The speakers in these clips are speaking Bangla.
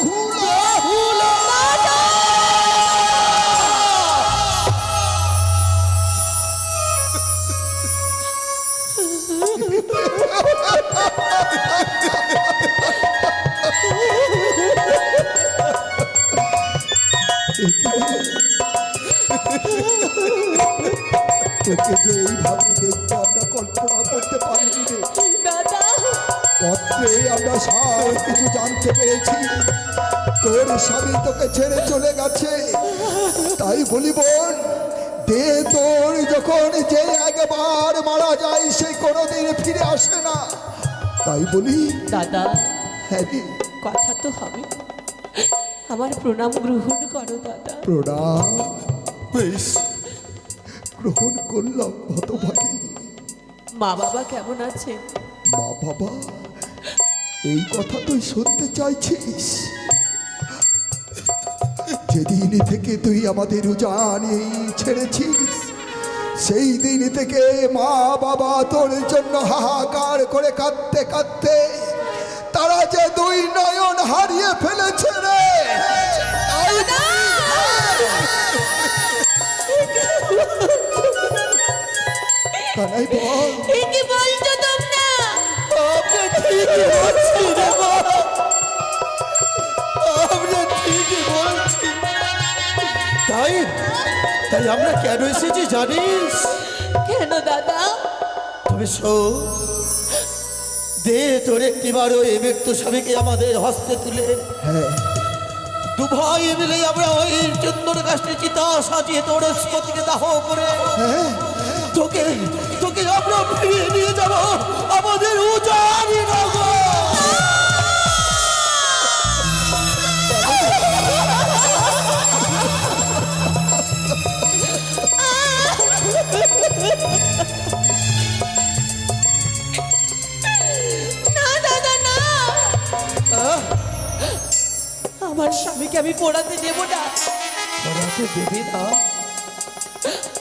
বেহুলা তাই বলি দাদা হ্যাঁ রে, কথা তো হবে। আমার প্রণাম গ্রহণ করো দাদা। প্রণাম। বেশ গ্রহণ করলাম হতভাগী মা বাবা কেমন আছেন? মা বাবা এই কথা তুই শুনতে চাইছিস? যেদিন থেকে তুই আমাদের উজানি ছেড়েছিস সেই দিন থেকে মা বাবা তোর জন্য হাহাকার করে কাঁদতে কাঁদতে তারা যে দুই নয়ন হারিয়ে ফেলেছে রে। তাই বল। কি বলছো তোমরা। আমরা ঠিকই বলছি রে মা। আমরা ঠিকই বলছি। তাই তাই আমরা কেন এসেছি জানিস? কেন দাদা? তবে শোন দে তোর একটিবার ওই মৃত্যু স্বামীকে আমাদের হস্তে তুলে। হ্যাঁ। দু ভাই মিলে আমরা ওই চন্দন গাছটি চিতা সাজিয়ে তোর স্মতিকে দাহ করে হ্যাঁ। তোকে তোকে আমরা ফিরিয়ে নিয়ে যাব। আমাদের উজানি নগর। স্বামীকে আমি পড়াতে দেব না। পড়াতে দেবি না?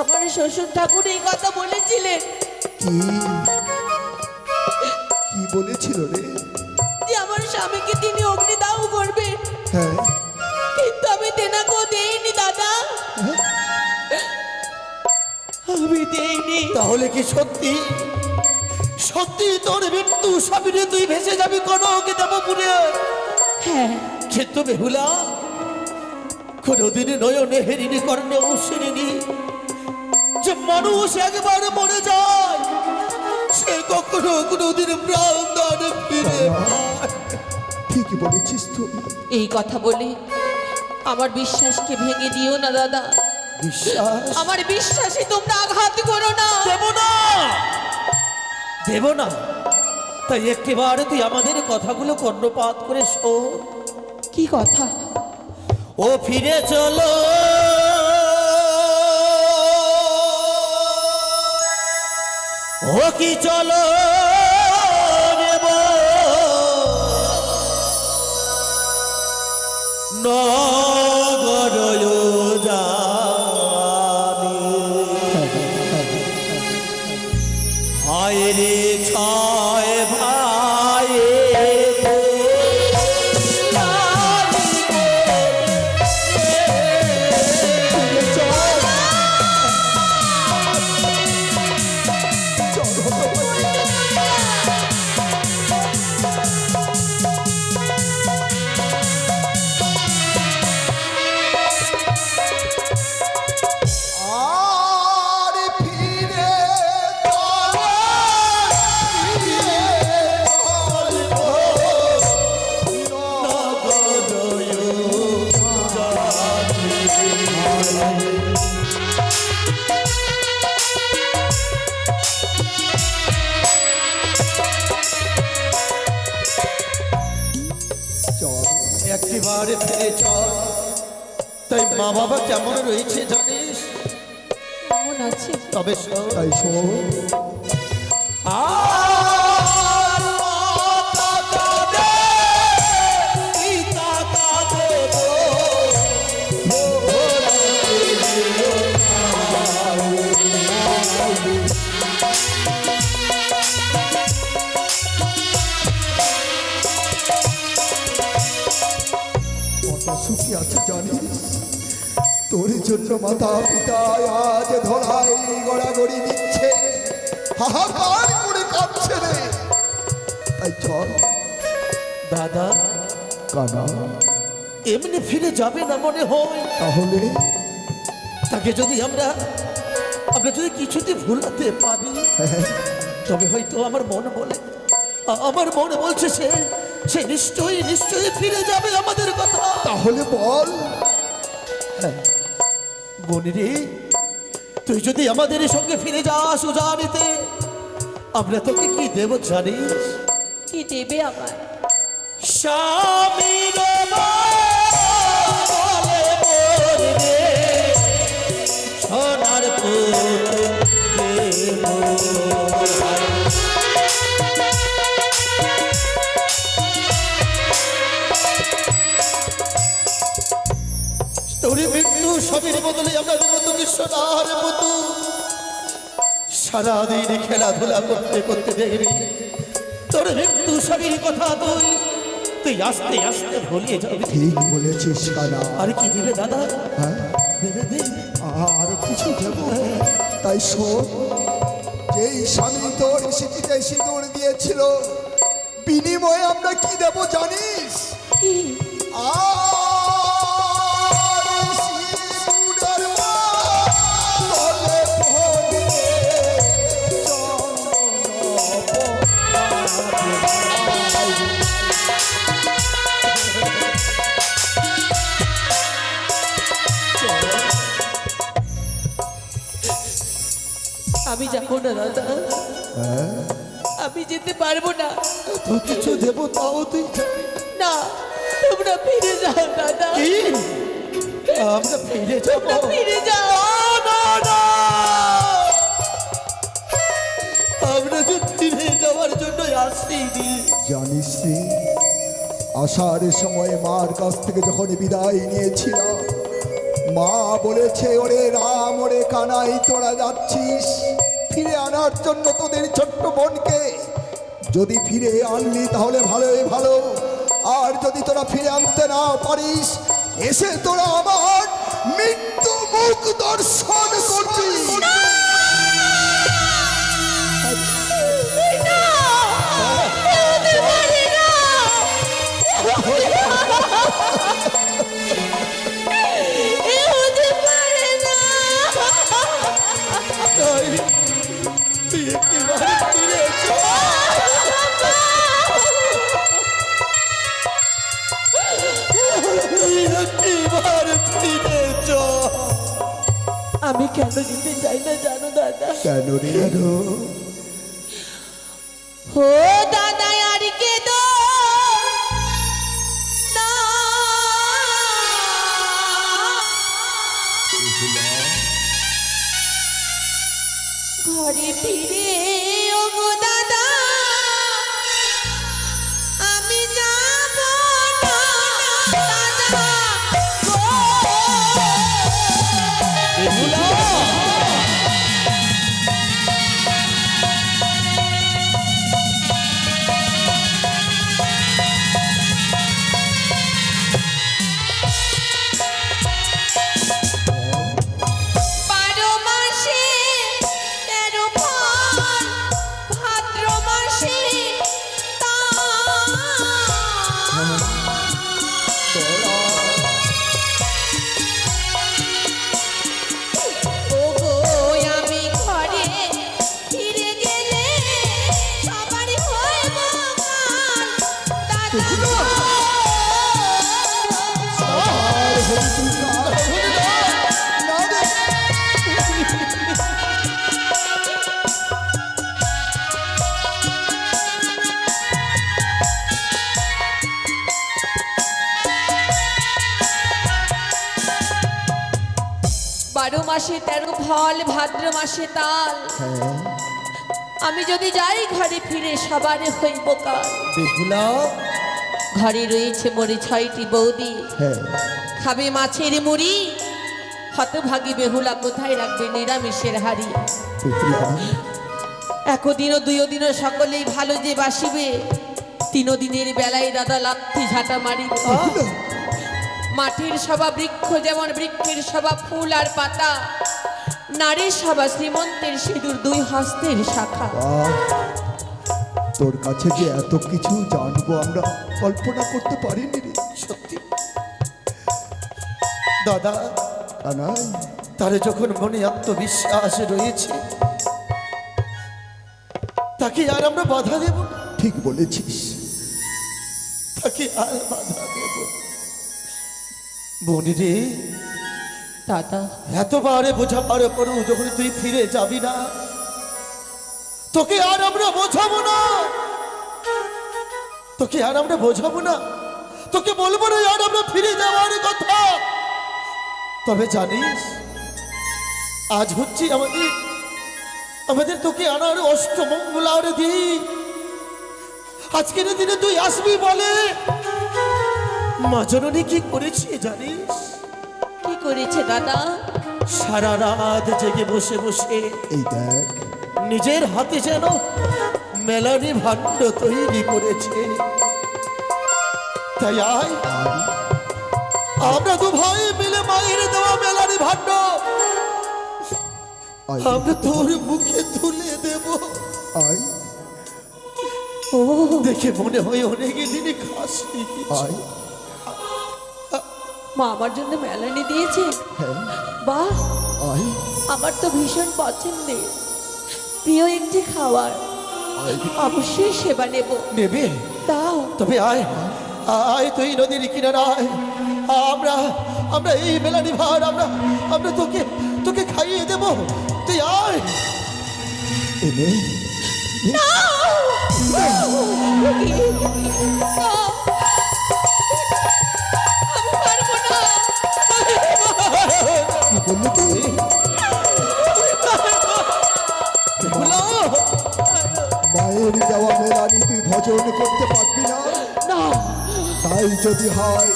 আমার শ্বশুর ঠাকুর এই কথা বলেছিলেন। কি? কি বলেছিল রে? যে আমার স্বামীকে তিনি অগ্নিদাহ করবেন। হ্যাঁ। কিন্তু আমি তেনাকেও দেইনি দাদা। হ্যাঁ? আমি দেইনি। তাহলে কি সত্যি? সত্যি তোর মৃত্যু স্বামীরে তুই ভেসে যাবি কনকে দেবপুরে? হ্যাঁ। কিন্তু বেহুলা। কোনোদিন নয়নে হেরিনি কর্ণে উশিনি যে মানুষ একবার মরে যায় সে কখনো কোনোদিন প্রাণ দান ফিরে। ঠিকই বলেছিস তুই এই কথা বলে আমার বিশ্বাসকে ভেঙে দিও না দাদা। বিশ্বাস? আমার বিশ্বাসে তোমরা আঘাত করো না। দেব না! দেব না! তাই একটিবার তুই আমাদের কথাগুলো কর্ণপাত করে শোন। কি কথা? ও ফিরে চলো। ও কি চলো নেব? রয়েছে জানিস? কেমন আছে তবে তাই শোন। আর মাতা জন্য মাতা পিতা আজ ধরাই গড়াগড়ি নিচ্ছে হাহাকার করে কাঁদছে রে। তাই চল। দাদা কানা। এমনি ফিরে যাবে না মনে হয়। তাহলে? তাকে যদি আমরা আমরা যদি কিছুতে ভুলাতে পারি তবে হয়তো আমার মন বলে আমার মন বলছে সে সে নিশ্চয়ই নিশ্চয়ই ফিরে যাবে আমাদের কথা। তাহলে বল। বনিরে তুই যদি আমাদের সঙ্গে ফিরে যাস উজানিতে আমরা তোকে কি দেব জানিস? কি দেবে আমার সোনার তোর বদলে আমরা দেব তোকে সোনার মতো। সারাদিন খেলাধুলা করতে করতে দেখবি তোর কথা তুই তুই আস্তে আস্তে ভুলিয়ে যাবি। ঠিক বলেছিস কানা। আর কি দিবে দাদা? হ্যাঁ? আর কিছু দেব তাই শোন যেই স্বামী তোর সিটিতে সিঁদুর দিয়েছিল বিনিময়ে আমরা কি দেব জানিস? আর যাব না দাদা আমি যেতে পারব না। তো কিছু দেবো তাও তুই না। তোমরা ফিরে যাও দাদা। আমরা ফিরে যাব। ফিরে যাও। আমরা যে ফিরে যাওয়ার জন্য আসিনি জানিস আসার সময় মার কাছ থেকে যখন বিদায় নিয়েছিলাম মা বলেছে ওরে রাম ওরে কানাই তোরা যাচ্ছিস? ফিরে আনার জন্য তোদের ছোট্ট বোনকে। যদি ফিরে আনলি তাহলে ভালোই ভালো। আর যদি তোরা ফিরে আনতে না পারিস, এসে তোরা আমার মৃত্যু মুখ দর্শন করবি। কেন রে আরও ও দাদা আর কে ঘরে ফিরে মাসে তেরো ফল ভাদ্র মাসে তাল। আমি যদি যাই ঘরে ফিরে সবারে হইব কাল। ঘরে রয়েছে মোরে ছয়টি বৌদি। হ্যাঁ। খাবে মাছের মুড়ি। হতভাগী বেহুলা কোথায় রাখবে নিরামিষের হাড়ি? একদিনও দুই দিনও সকলেই ভালো যে বাসিবে। তিন দিনের বেলায় দাদা লাথি ঝাঁটা মারিবে। মাটির সবা বৃক্ষ যেমন বৃক্ষের সবা ফুল আর পাতা। নারীর সবা শ্রীমন্তের সিঁদুর দুই হস্তের শাখা। তোর কাছে যে এত কিছু জানব আমরা কল্পনা করতে পারিনি রে। সত্যি। দাদা কানাই তার যখন মনে আত্মবিশ্বাস রয়েছে তাকে আর আমরা বাধা দেব ঠিক বলেছিস। তাকে আর বাধা দেব না। বোন রে দাদা। এতবারে বোঝাবার পরেও যখন তুই ফিরে যাবি না তোকে আর আমরা বোঝাবো না। তোকে আর আমরা বোঝাবো না। তোকে বলব না আর আমরা ফিরে যাওয়ার কথা। তবে জানিস আজ হচ্ছে আমাদের আমাদের তোকে আনার অষ্টমঙ্গলার দিন। আজকের দিনে তুই আসবি বলে মা জননী কি করেছে জানিস? কি করেছে দাদা? সারা রাত জেগে বসে বসে এই দেখ। নিজের হাতে যেন মেলানি ভাণ্ড তৈরি করেছে। তাই আয়। আমরা দু ভাই মিলে মায়ের দেওয়া মেলানি ভাণ্ড। আমরা তোর মুখে তুলে দেব। আয়। ও দেখে মনে হয় অনেক দিনই খাসনি। আয়। মা আমার জন্য মেলানি দিয়েছে হ্যাঁ বাহ আয় আমার তো ভীষণ পছন্দের প্রিয় একটি খাবার অবশ্যই সেবা নেব নেবে তাও তবে আয় আয় তুই নদীর কিনারায় আমরা আমরা এই মেলানি ভার আমরা আমরা তোকে তোকে খাইয়ে দেব তুই আয় এনে আমি মেলানি করতে পারবি না? না। তাই যদি হয়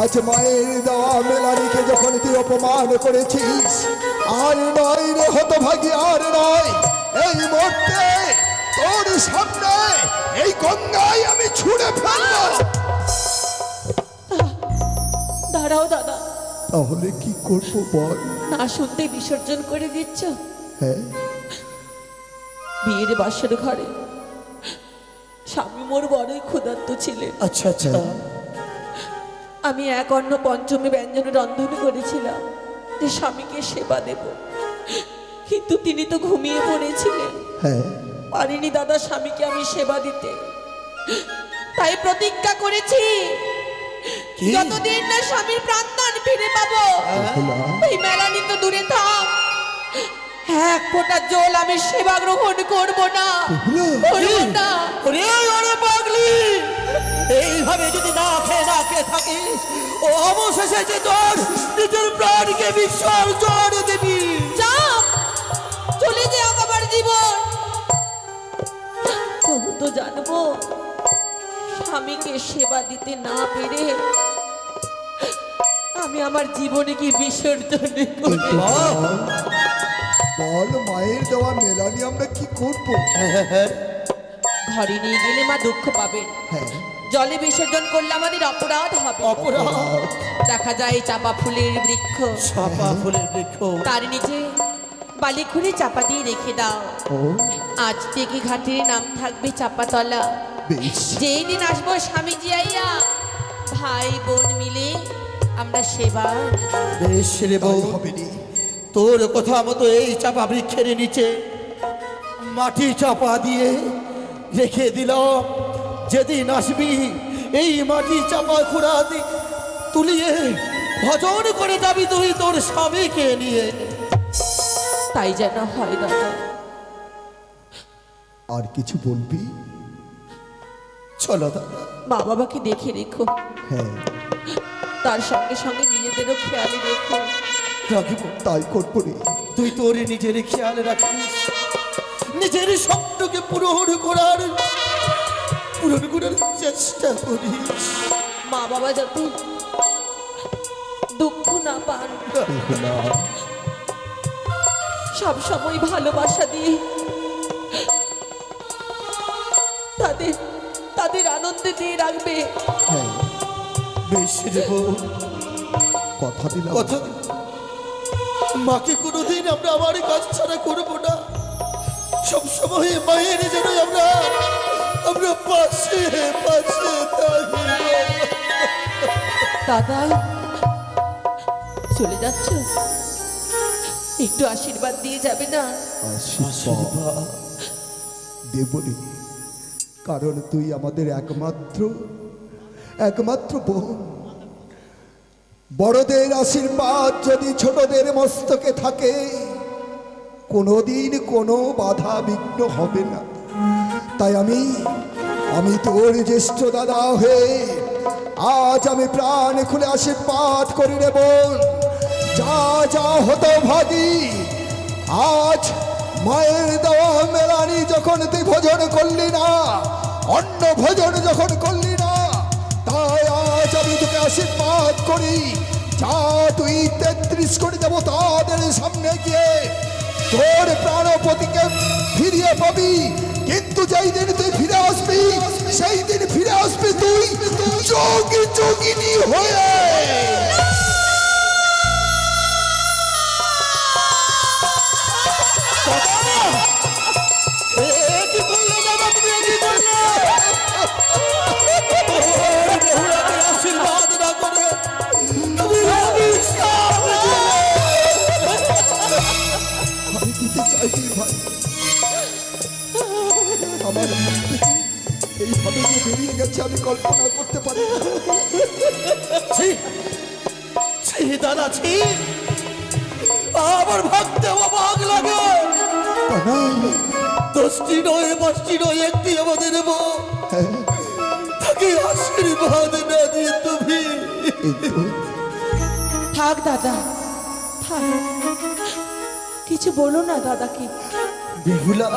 আজ মায়ের দেওয়া মেলানিকে যখন তুই অপমান করেছিস আর নয় রে হতভাগী আর নয় এই মুহূর্তে তোর সামনে এই গঙ্গায় আমি ছুঁড়ে ফেলব। দাঁড়াও দাদা। তাহলে কি করব বল? না শুনতে বিসর্জন করে দিচ্ছ? হ্যাঁ। বিয়ের বাসের ঘরে স্বামী মোর বড়ই ক্ষুধার্ত ছিলেন। আচ্ছা আচ্ছা। আমি এক অন্ন পঞ্চমী ব্যঞ্জন রন্ধন করেছিলাম যে স্বামীকে সেবা দেব। কিন্তু তিনি তো ঘুমিয়ে পড়েছিলেন। হ্যাঁ। পারিনি দাদা স্বামীকে আমি সেবা দিতে। তাই প্রতিজ্ঞা করেছি? যতদিন না স্বামীর প্রাণদান ফিরে পাবো এই মেলানি তো দূরে থাক। এক ফোঁটা জল আমি সেবা গ্রহণ করব না। করব না। ওরে ওরে পাগলি। এইভাবে যদি না খেয়ে না খেয়ে থাকিস ও অবশেষে যে তোর নিজের প্রাণকে বিসর্জন দিবি। যাও চলে যাও আমার জীবন। তবু তো জানব স্বামীকে সেবা দিতে না পেরে আমি আমার জীবনে কি বিসর্জন করি কিন্তু বল, মায়ের দেওয়া মেলানি আমরা কি করব? ঘরে নিয়ে গেলে মা দুঃখ পাবেন হ্যাঁ। জলে বিসর্জন করলে আমাদের অপরাধ হবে। অপরাধ। দেখা যায় চাপা ফুলের বৃক্ষ। ছাপা ফুলের বৃক্ষ। তার নিচে বালি খুঁড়ে চাপা দিয়ে রেখে দাও। ও। আজ থেকে ঘাটের নাম থাকবে চাপাতলা। যেই দিন আসব স্বামীজি আইয়া ভাই বোন মিলে আমরা সেবা। বেশ রে বউ। হবে তোর কথা মতো এই চাপা বৃক্ষের নিচে মাটি চাপা দিয়ে রেখে দিল যেদিন আসবি এই মাটি চাপা খুঁড়া দি তুলিয়ে ভজন করে যাবি তুই তোর স্বামীকে নিয়ে। তাই যেন হয় দাদা। আর কিছু বলবি? চলো দাদা। মা বাবাকে দেখে রেখো। হ্যাঁ। তার সঙ্গে সঙ্গে নিজেদেরও খেয়ালে রেখো। রাখিব তাই করব রে। তুই তোর নিজের খেয়াল রাখিস। নিজের স্বপ্নকে পূরণ করার পূরণ করার চেষ্টা করিস। মা বাবা যাতে দুঃখ না পান। সব সময় ভালোবাসা দিয়ে তাদের তাদের আনন্দে দিয়ে রাখবে। হ্যাঁ বেশ কথা দিলাম। কথা। মাকে কোনোদিন আমরা আমার কাজ ছাড়া করব না। সবসময় মায়ের যেন আমরা আমরা পাশে পাশে দাদা চলে যাচ্ছ। একটু আশীর্বাদ দিয়ে যাবে না? আশীর্বাদ? দেবনি কারণ তুই আমাদের একমাত্র একমাত্র বোন। বড়দের আশীর্বাদ যদি ছোটদের মস্তকে থাকে, কোনোদিন কোনো বাধা বিঘ্ন হবে না। তাই আমি আমি তোর জ্যেষ্ঠ দাদা হয়ে আজ আমি প্রাণ খুলে আশীর্বাদ করি রে যা যা হতো ভাগি, আজ মায়ের দেওয়া মেলানি যখন তুই ভোজন করলি না, অন্ন ভোজন যখন করলি না, তাই আজ আমি তোকে আশীর্বাদ করি যা তুই তেত্রিশ কোটি দেবতাদের সামনে গিয়ে তোর প্রাণপতিকে ফিরিয়ে পাবি। কিন্তু যেই দিন তুই ফিরে আসবি, সেই দিন ফিরে আসবি তুই যোগী যোগিনী হয়ে। কি করলে বাবা আমার এইভাবে যে বেরিয়ে গেছে আমি কল্পনা করতে পারি। ছি দাদা ছি আমার ভাবতে অবাক লাগে দশটি নয় পাঁচটি নয় একটি আমাদের হ্যাঁ, তাকে আশীর্বাদ না দিয়ে তুমি থাক দাদা থাক কিছু বলো না দাদাকে। বেহুলা।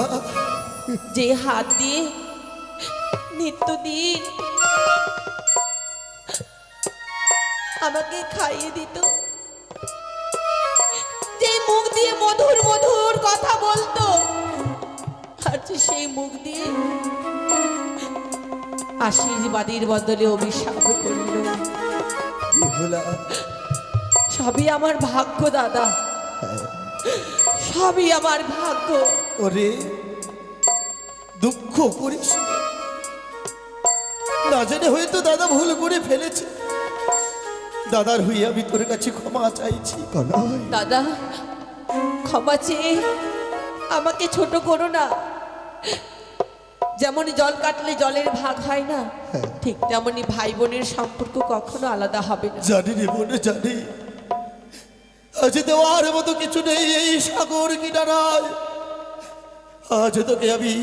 যে হাত দিয়ে নিত্যদিন আমাকে খাইয়ে দিত যে মুখ দিয়ে মধুর মধুর কথা বলতো আর যে সেই মুখ দিয়ে আশীর্বাদের বদলে অভিশাপ করল। সবই আমার ভাগ্য দাদা। সবই আমার ভাগ্য। ওরে দুঃখ করিস না। জেনে হয়তো দাদা ভুল করে ফেলেছে। দাদার হয়ে আমি তোর কাছে ক্ষমা চাইছি। দাদা ক্ষমা চেয়ে আমাকে ছোট করো না। যেমন জল কাটলে জলের ভাগ হয় না ঠিক তেমনি ভাই বোনের সম্পর্ক কখনো আলাদা হবে না। জানি রে মনে জানি। আজ দেওয়ার মতো কিছু নেই এই সাগর কিনারায়। আজ তোকে আমি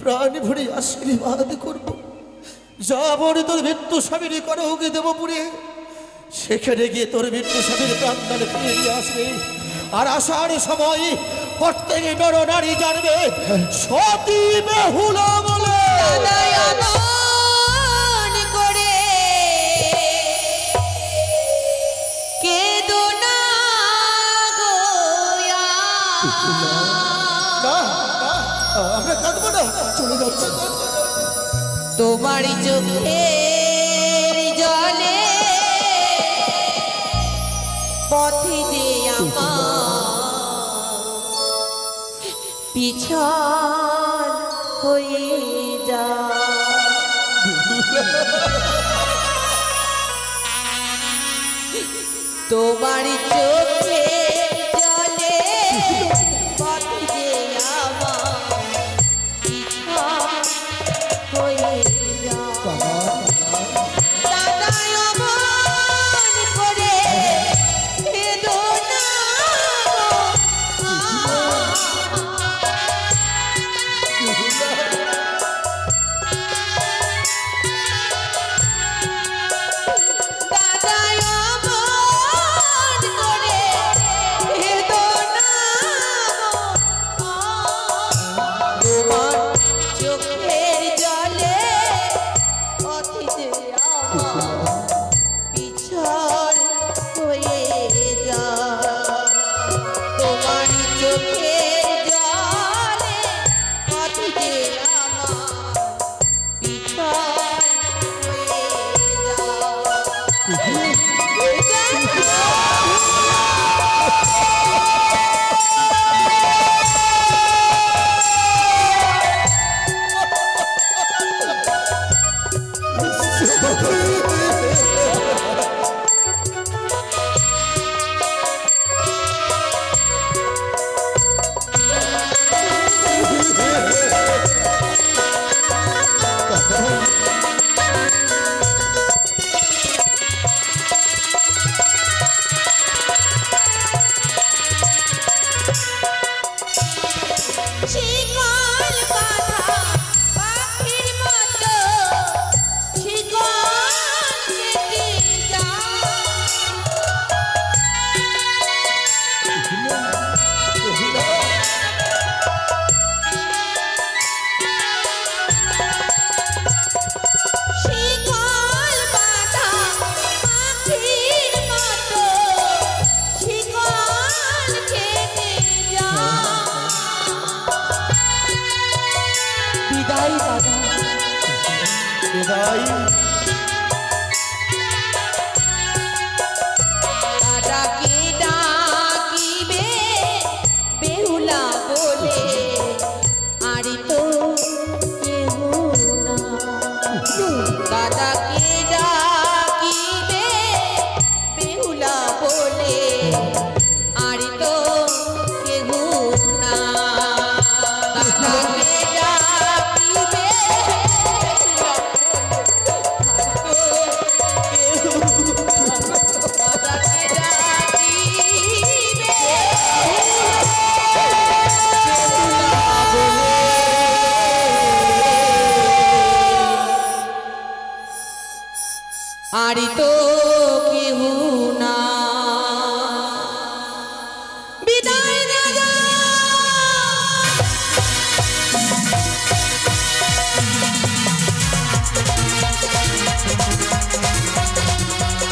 প্রাণ ভরে আশীর্বাদ করব। যা বলে তোর মৃত্যু স্বামীর করো ওকে দেবপুরে। সেখানে গিয়ে তোর মৃত্যু স্বামীর প্রাণদানে ফিরে নিয়ে আসবে। আর আসার সময় প্রত্যেকে নর নারী জানবে, সতী বেহুলা বলে। তোমার চোখের জলে পথে যে পিছন হয়ে যা তোমার চোখ